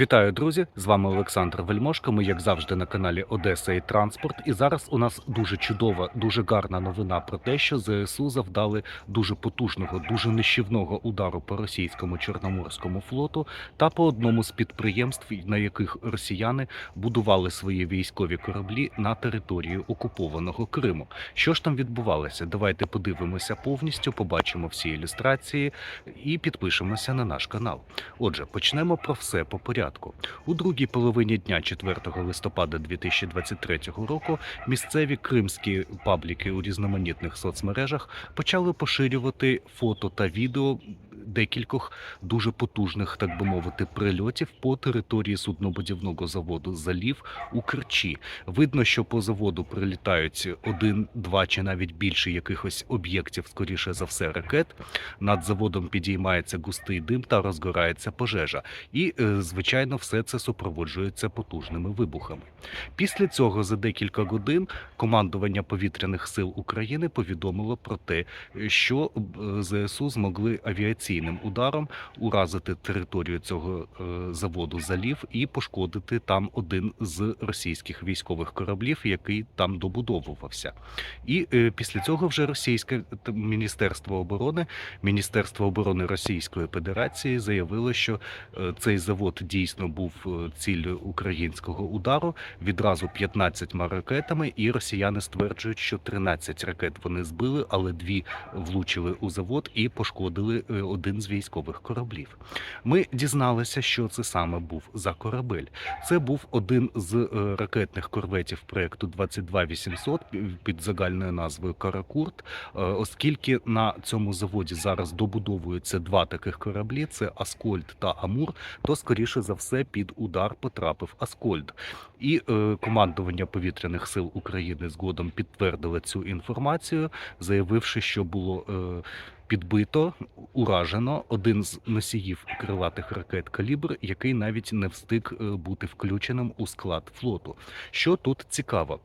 Вітаю, друзі! З вами Олександр Вельмошко. Ми, як завжди, на каналі Одеса і Транспорт. І зараз у нас дуже чудова, дуже гарна новина про те, що ЗСУ завдали дуже потужного, дуже нищівного удару по російському чорноморському флоту та по одному з підприємств, на яких росіяни будували свої військові кораблі на території окупованого Криму. Що ж там відбувалося? Давайте подивимося повністю, побачимо всі ілюстрації і підпишемося на наш канал. Отже, почнемо про все по порядку. У другій половині дня 4 листопада 2023 року місцеві кримські пабліки у різноманітних соцмережах почали поширювати фото та відео декількох дуже потужних, так би мовити, прильотів по території суднобудівного заводу Залів у Керчі. Видно, що по заводу прилітають один, два чи навіть більше якихось об'єктів, скоріше за все, ракет. Над заводом підіймається густий дим та розгорається пожежа. І, е, звичайно, все це супроводжується потужними вибухами. Після цього за декілька годин командування повітряних сил України повідомило про те, що е, ЗСУ змогли авіаційним ударом уразити територію цього е, заводу залів і пошкодити там один з російських військових кораблів, який там добудовувався. І е, після цього вже російське міністерство оборони, Міністерство оборони Російської Федерації заявило, що е, цей завод дійсно був ціллю українського удару відразу 15 ракетами, і росіяни стверджують, що 13 ракет вони збили, але дві влучили у завод і пошкодили е, один з військових кораблів. Ми дізналися, що це саме був за корабель. Це був один з е, ракетних корветів проекту 22800 під загальною назвою Каракурт. Е, Оскільки на цьому заводі зараз добудовуються два таких кораблі: це Аскольд та Амур, то скоріше за все під удар потрапив Аскольд. І е, командування повітряних сил України згодом підтвердило цю інформацію, заявивши, що було. Е, Підбито, уражено один з носіїв крилатих ракет калібр, який навіть не встиг е, бути включеним у склад флоту. Що тут цікаво,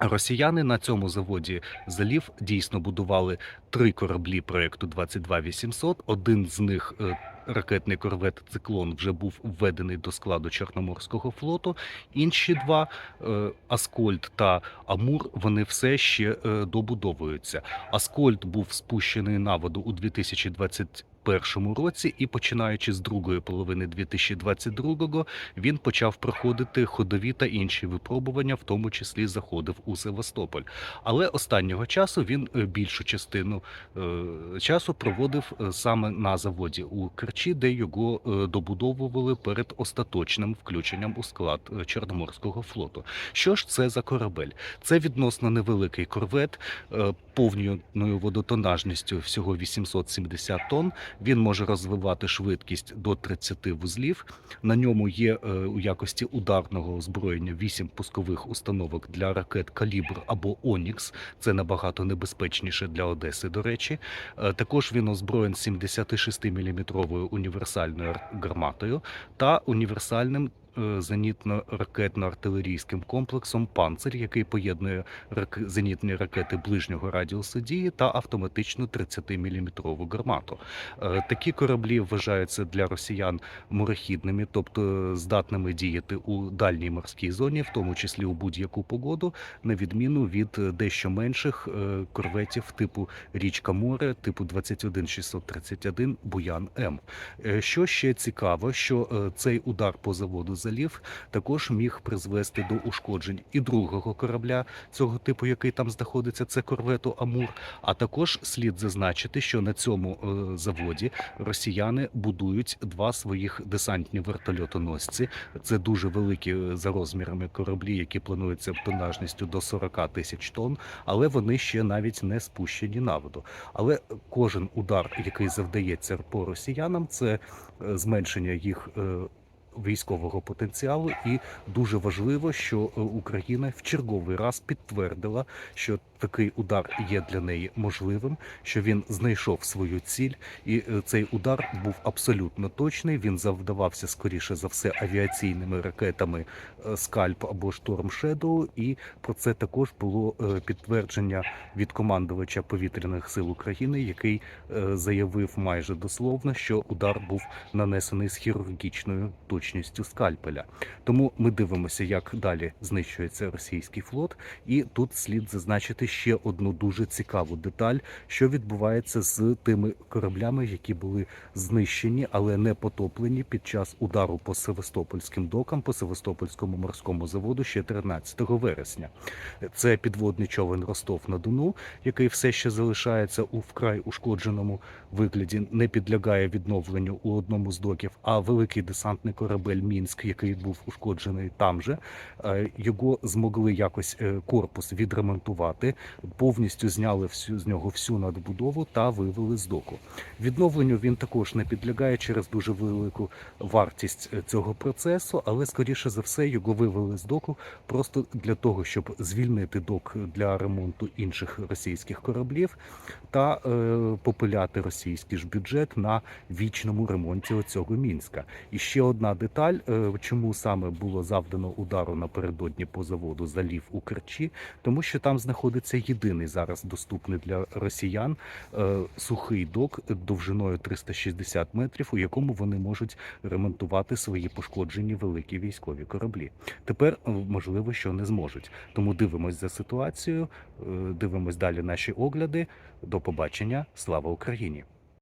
Росіяни на цьому заводі залів дійсно будували три кораблі проекту 22800. Один з них е, ракетний корвет Циклон вже був введений до складу Чорноморського флоту. Інші два е, Аскольд та Амур вони все ще е, добудовуються. Аскольд був спущений на воду у 2020 першому році, і починаючи з другої половини 2022-го, він почав проходити ходові та інші випробування, в тому числі заходив у Севастополь. Але останнього часу він е, більшу частину е, часу проводив е, саме на заводі у Керчі, де його добудовували перед остаточним включенням у склад Чорноморського флоту. Що ж це за корабель? Це відносно невеликий корвет повною водотонажністю всього 870 тонн. Він може розвивати швидкість до 30 вузлів. На ньому є е, у якості ударного озброєння 8 пускових установок для ракет Калібр або Онікс. Це набагато небезпечніше для Одеси. До речі, Е, також він озброєн 76-мм універсальною гарматою та універсальним. Е, Зенітно-ракетно-артилерійським комплексом «Панцир», який поєднує рак... зенітні ракети ближнього радіусу дії та автоматичну 30-мм гармату. Е, Такі кораблі вважаються для росіян морехідними, тобто здатними діяти у дальній морській зоні, в тому числі у будь-яку погоду, на відміну від дещо менших е, корветів типу Річка Море, типу 21631 Буян М. Що ще цікаво, що цей удар по заводу залів також міг призвести до ушкоджень і другого корабля цього типу, який там знаходиться, це корвету Амур. А також слід зазначити, що на цьому е, заводі росіяни будують два своїх десантні вертольотоносці. Це дуже великі е, за розмірами кораблі, які плануються тонажністю до 40 тисяч тонн, але вони ще навіть не спущені на воду. Але кожен удар, який завдається по росіянам, це е, зменшення їх. Військового потенціалу, і дуже важливо, що е, Україна в черговий раз підтвердила, що такий удар є для неї можливим, що він знайшов свою ціль, і е, цей удар був абсолютно точний. Він завдавався скоріше за все авіаційними ракетами е, Скальп або Шторм Шедоу. І про це також було е, підтвердження від командувача повітряних сил України, який заявив майже дословно, що удар був нанесений з хірургічною точністю скальпеля. Тому ми дивимося, як далі знищується російський флот. І тут слід зазначити ще одну дуже цікаву деталь, що відбувається з тими кораблями, які були знищені, але не потоплені під час удару по Севастопольським докам, по Севастопольському морському заводу ще 13 вересня. Це підводний човен Ростов на Дону, який все ще залишається у вкрай ушкодженому вигляді, не підлягає відновленню у одному з доків. А великий десантний корабель Мінськ, який був ушкоджений там же, е, його змогли якось е, корпус відремонтувати, повністю зняли всю з нього всю надбудову та вивели з доку. Відновленню він також не підлягає через дуже велику вартість е, цього процесу, але скоріше за все його вивели з доку просто для того, щоб звільнити док для ремонту інших російських кораблів та е, попиляти російський ж бюджет на вічному ремонті оцього мінська. І ще одна деталь, е, чому саме було завдано удару напередодні по заводу залів у Керчі, тому що там знаходиться єдиний зараз доступний для росіян е, сухий док довжиною 360 метрів, у якому вони можуть ремонтувати свої пошкоджені великі військові кораблі. Тепер е, можливо, що не зможуть. Тому дивимось за ситуацією, е, дивимось далі наші огляди. До побачення. Слава Україні!